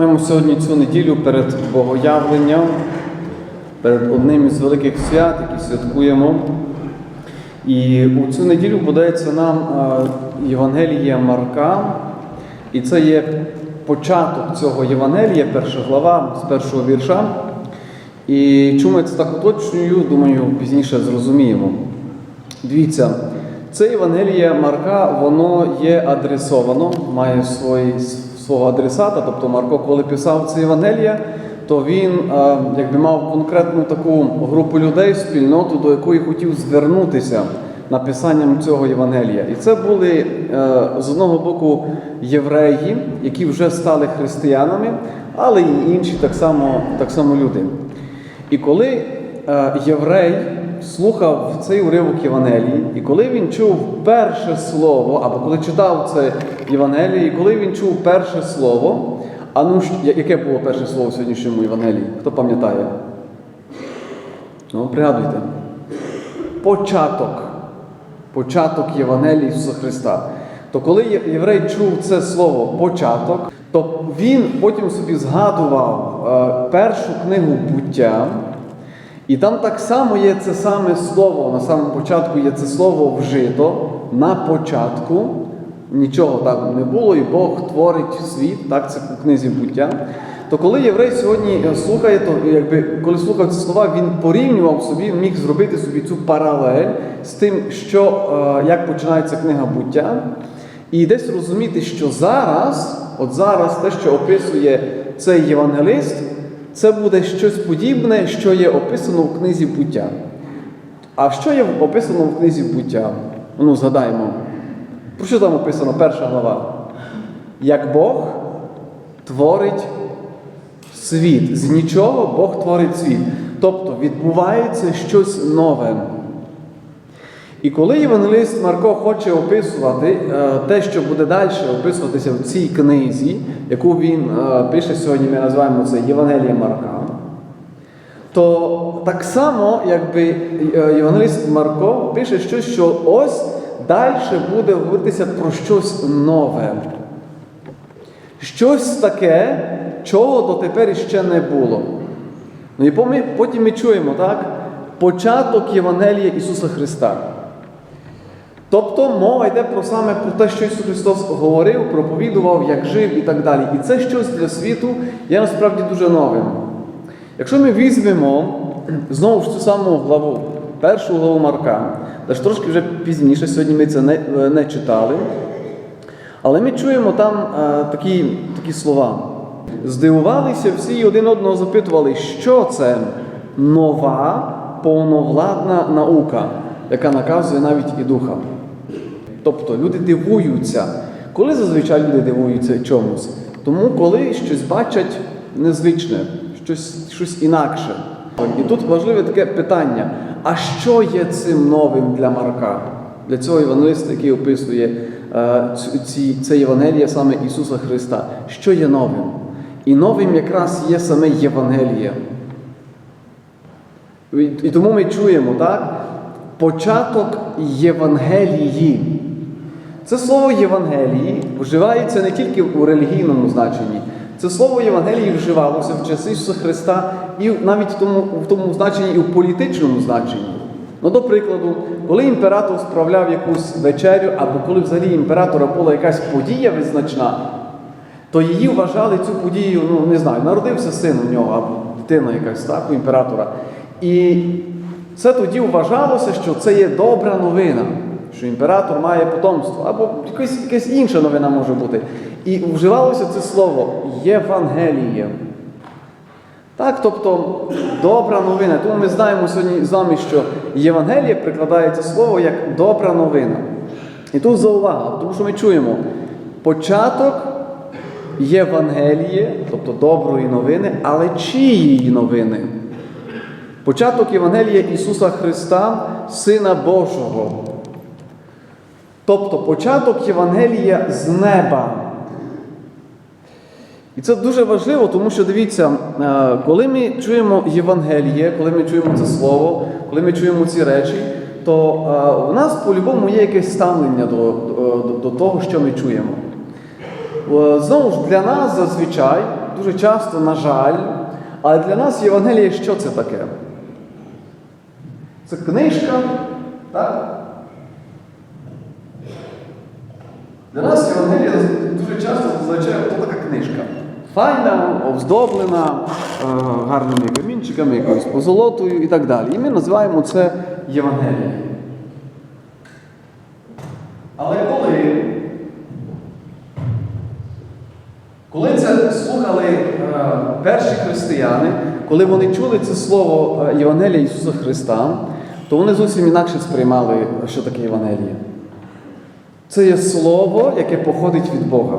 Маємо сьогодні цю неділю перед Богоявленням, перед одним із великих свят, які святкуємо. І у цю неділю подається нам е, Євангелія Марка, і це є початок цього Євангелія, перша глава з першого вірша. І чому я це так уточнюю, думаю, пізніше зрозуміємо. Дивіться, це Євангелія Марка, воно є адресовано, має свої, свого адресата. Тобто Марко, коли писав це Євангелія, то він е, якби мав конкретну таку групу людей, спільноту, до якої хотів звернутися написанням цього Євангелія. І це були е, з одного боку євреї, які вже стали християнами, але й інші так само, так само люди. І коли е, єврей слухав цей уривок Євангелії, і коли він чув перше слово, або коли читав це Євангеліє, і коли він чув перше слово, а ну яке було перше слово в сьогоднішньому Євангелії? Хто пам'ятає? Ну, пригадуйте. Початок. Початок Євангелії Ісуса Христа. То коли єврей чув це слово початок, то він потім собі згадував е, першу книгу буття, і там так само є це саме слово, на самому початку є це слово вжито на початку. Нічого так не було, і Бог творить світ, так це у книзі буття. То коли єврей сьогодні е, слухає, то якби коли слухав ці слова, він порівнював собі, міг зробити собі цю паралель з тим, що е, як починається книга буття, і десь розуміти, що зараз, от зараз, те, що описує цей євангелист, це буде щось подібне, що є описано в книзі буття. А що є описано в книзі буття? Ну, згадаємо. Про що там описано перша глава? Як Бог творить світ. З нічого Бог творить світ. Тобто відбувається щось нове. І коли євангелист Марко хоче описувати е, те, що буде далі описуватися в цій книзі, яку він е, пише сьогодні, ми називаємо це Євангелія Марка, то так само, якби е, євангелист Марко пише щось, що ось далі буде говоритися про щось нове. Щось таке, чого дотепер іще не було. Ну і потім ми чуємо, так? Початок Євангелія Ісуса Христа. Тобто мова йде про саме про те, що Ісус Христос говорив, проповідував, як жив і так далі. І це щось для світу є насправді дуже новим. Якщо ми візьмемо знову ж цю саму главу, першу главу Марка, теж трошки вже пізніше, сьогодні ми це не, не читали, але ми чуємо там е, такі, такі слова. Здивувалися всі і один одного запитували, що це нова повновладна наука, яка наказує навіть і духа. Тобто люди дивуються. Коли зазвичай люди дивуються чомусь? Тому коли щось бачать незвичне, щось, щось інакше. І тут важливе таке питання: а що є цим новим для Марка? Для цього євангелиста, який описує е, це Євангеліє саме Ісуса Христа. Що є новим? І новим якраз є саме Євангеліє. І тому ми чуємо, так? Початок Євангелії. Це слово Євангелії вживається не тільки у релігійному значенні. Це слово Євангелії вживалося в часи Ісуса Христа і навіть в тому, в тому значенні, і в політичному значенні. Ну, до прикладу, коли імператор справляв якусь вечерю, або коли взагалі імператора була якась подія визначна, то її вважали цю подію, ну не знаю, народився син у нього, або дитина якась так, у імператора. І це тоді вважалося, що це є добра новина, що імператор має потомство, або якась, якась інша новина може бути. І вживалося це слово Євангеліє. Так, тобто добра новина. Тому ми знаємо сьогодні з вами, що Євангеліє прикладається слово як добра новина. І тут заувага, тому що ми чуємо початок Євангеліє, тобто доброї новини, але чиї новини? Початок Євангелія Ісуса Христа, Сина Божого. Тобто початок Євангелія з неба. І це дуже важливо, тому що дивіться, е, коли ми чуємо Євангеліє, коли ми чуємо це слово, коли ми чуємо ці речі, то е, у нас по-любому є якесь ставлення до, до, до того, що ми чуємо. Е, Знову ж для нас зазвичай дуже часто, на жаль, але для нас Євангеліє що це таке? Це книжка, так? Для нас Євангелія дуже часто означає, хто така книжка. Файна, оздоблена, е, гарними камінчиками, якоюсь позолотою і так далі. І ми називаємо це Євангелією. Але коли, коли це слухали е, перші християни, коли вони чули це слово е, Євангелія Ісуса Христа, то вони зовсім інакше сприймали, що таке Євангеліє. Це є слово, яке походить від Бога.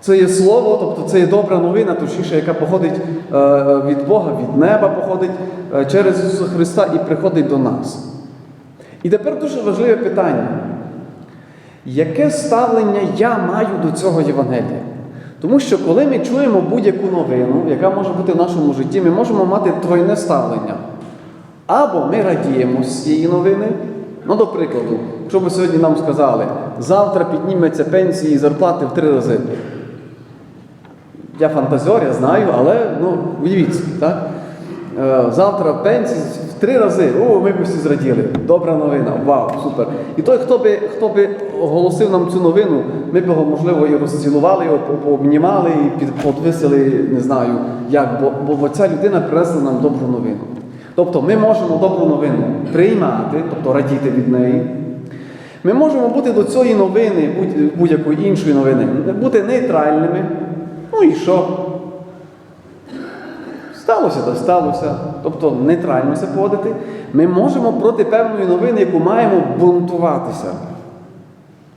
Це є слово, тобто це є добра новина, точніше, яка походить е, е, від Бога, від неба походить е, через Ісуса Христа і приходить до нас. І тепер дуже важливе питання. Яке ставлення я маю до цього Євангелія? Тому що коли ми чуємо будь-яку новину, яка може бути в нашому житті, ми можемо мати тройне ставлення. Або ми радіємо з цієї новини. Ну, до прикладу, якщо б сьогодні нам сказали, завтра підніметься пенсії і зарплати в три рази. Я фантазер, я знаю, але ну, уявіть так? Е, Завтра пенсії в три рази. О, ми б всі зраділи. Добра новина, вау, супер. І той, хто би, хто би оголосив нам цю новину, ми б його, можливо, і розцілували, його по- пообнімали і під- подвисили, не знаю як, бо, бо ця людина принесла нам добру новину. Тобто ми можемо добру новину приймати, тобто радіти від неї. Ми можемо бути до цієї новини, будь- будь-якої іншої новини, бути нейтральними. Ну і що? Сталося, то сталося. Тобто нейтрально себе поводити. Ми можемо проти певної новини, яку маємо, бунтуватися.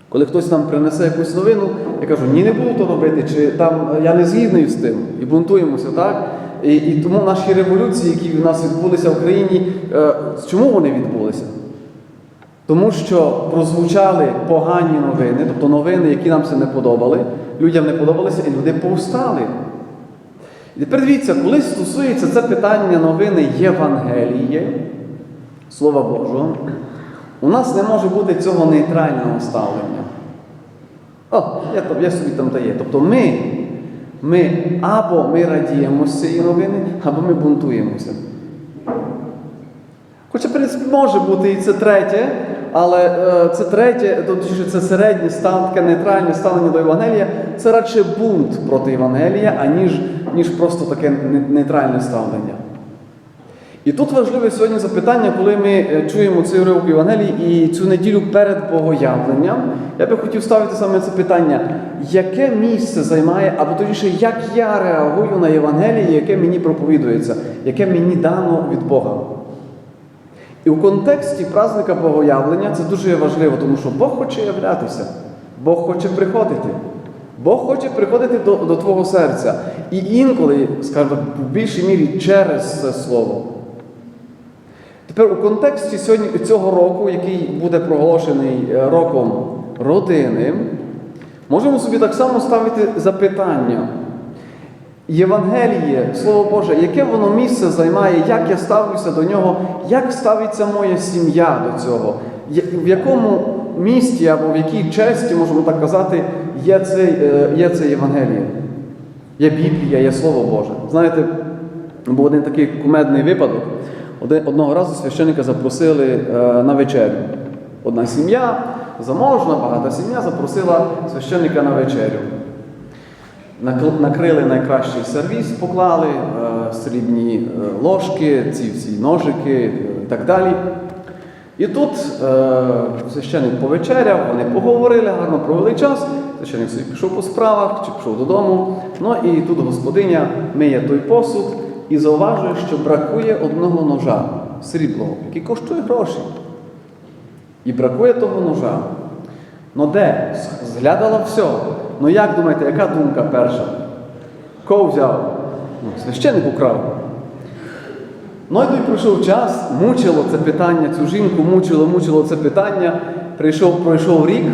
Коли хтось нам принесе якусь новину, я кажу, ні, не буду то робити, чи там я не згідний з тим. І бунтуємося, так? І, і тому наші революції, які в нас відбулися в Україні, е, чому вони відбулися? Тому що прозвучали погані новини, тобто новини, які нам це не подобали, людям не подобалися, і люди повстали. І тепер дивіться, коли стосується це питання новини Євангелії, Слова Божого, у нас не може бути цього нейтрального ставлення. О, я, я собі там дає. Тобто ми, ми або ми радіємо з цієї новини, або ми бунтуємося. Хоча, в принципі, може бути і це третє, але е, це третє, точніше, це середнє стан, таке нейтральне ставлення до Євангелія, це радше бунт проти Євангелія, аніж ніж просто таке нейтральне ставлення. І тут важливе сьогодні запитання, коли ми е, чуємо цей уривок Євангелії і цю неділю перед Богоявленням, я би хотів ставити саме це питання, яке місце займає, або точніше, як я реагую на Євангеліє, яке мені проповідується, яке мені дано від Бога. І в контексті праздника Богоявлення це дуже важливо, тому що Бог хоче являтися, Бог хоче приходити. Бог хоче приходити до, до твого серця. І інколи, скажімо, в більшій мірі через це слово. Тепер у контексті сьогодні, цього року, який буде проголошений е, роком родини, можемо собі так само ставити запитання. Євангеліє, Слово Боже, яке воно місце займає, як я ставлюся до нього, як ставиться моя сім'я до цього, в якому місті або в якій честі, можемо так казати, є це, е, є це Євангеліє. Є Біблія, є Слово Боже. Знаєте, був один такий кумедний випадок. Одного разу священника запросили е, на вечерю. Одна сім'я, заможна, багата сім'я запросила священника на вечерю. Накрили найкращий сервіс, поклали е, срібні е, ложки, ці всі ножики е, і так далі. І тут е, священник повечеряв, вони поговорили, гарно провели час. Священник собі пішов по справах чи пішов додому. Ну і тут господиня миє той посуд і зауважує, що бракує одного ножа сріблого, який коштує гроші. І бракує того ножа. Ну де? Зглядала все. Ну як думаєте, яка думка перша? Кого взяв? Ну, священик украв. Ну і той пройшов час, мучило це питання, цю жінку мучило, мучило це питання. Прийшов, пройшов рік.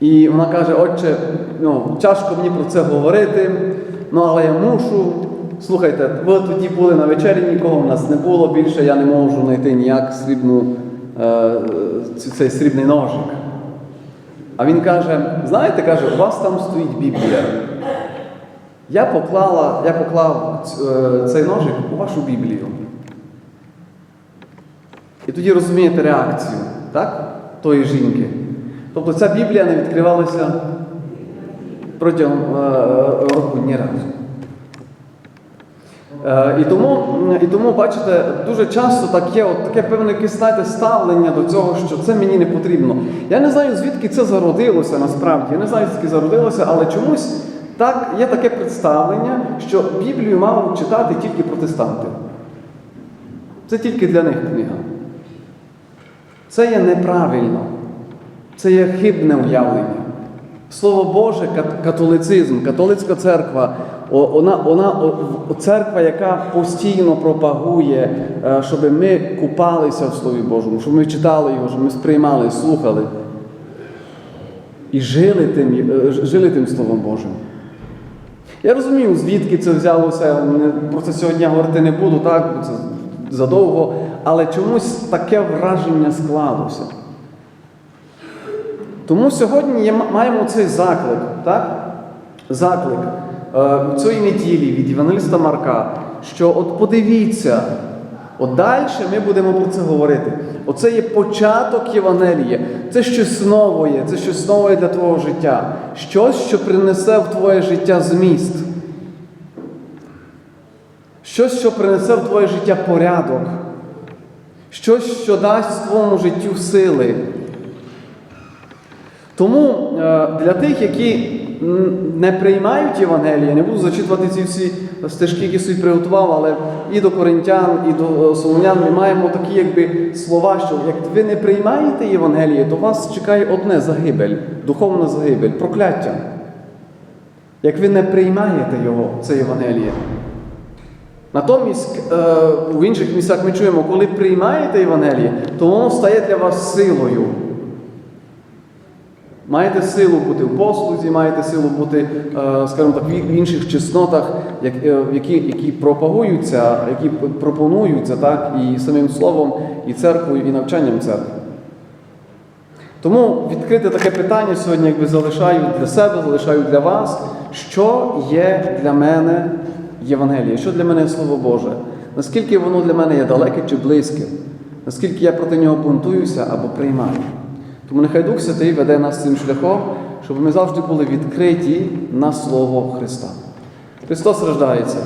І вона каже, отче, ну, тяжко мені про це говорити, ну але я мушу. Слухайте, ви тоді були на вечері, нікого в нас не було більше, я не можу знайти ніяк срібну, цей срібний ножик. А він каже: знаєте, каже, у вас там стоїть Біблія. Я, поклала, я поклав е, цей ножик у вашу Біблію. І тоді розумієте реакцію так? тої жінки. Тобто ця Біблія не відкривалася протягом е, року ні разу. Е, І тому, і тому, бачите, дуже часто так є, от таке певне якесь ставлення до цього, що це мені не потрібно. Я не знаю, звідки це зародилося насправді. Я не знаю, звідки зародилося, але чомусь так є таке представлення, що Біблію мали читати тільки протестанти. Це тільки для них книга. Це є неправильно, це є хибне уявлення. Слово Боже, католицизм, католицька церква, вона, вона церква, яка постійно пропагує, е, щоб ми купалися в Слові Божому, щоб ми читали його, щоб ми сприймали, слухали і жили тим, е, жили тим Словом Божим. Я розумію, звідки це взялося. Про це сьогодні говорити не буду, так, це задовго, але чомусь таке враження склалося. Тому сьогодні маємо цей заклик, так? Заклик е, цієї неділі від Євангеліста Марка, що от подивіться, от далі ми будемо про це говорити. Оце є початок Євангелія, це щось нове, це щось нове для твого життя, щось, що принесе в твоє життя зміст. Щось, що принесе в твоє життя порядок, щось, що дасть твоєму життю сили. Тому е, для тих, які не приймають Євангелія, я не буду зачитувати ці всі стежки, які собі приготував, але і до коринтян, і до е, солонян ми маємо такі якби, слова, що як ви не приймаєте Євангеліє, то вас чекає одне загибель, духовна загибель, прокляття. Як ви не приймаєте його, це Євангеліє. Натомість е, в інших місцях ми чуємо, коли приймаєте Євангеліє, то воно стає для вас силою. Маєте силу бути в послузі, маєте силу бути, е, скажімо так, в інших чеснотах, е, які, які пропагуються, які пропонуються так, і самим словом, і церквою, і навчанням церкви. Тому відкрите таке питання сьогодні, якби залишаю для себе, залишаю для вас, що є для мене Євангеліє, що для мене Слово Боже, наскільки воно для мене є далеке чи близьке, наскільки я проти нього бунтуюся або приймаю. Тому нехай Дух Святий веде нас цим шляхом, щоб ми завжди були відкриті на Слово Христа. Христос рождається.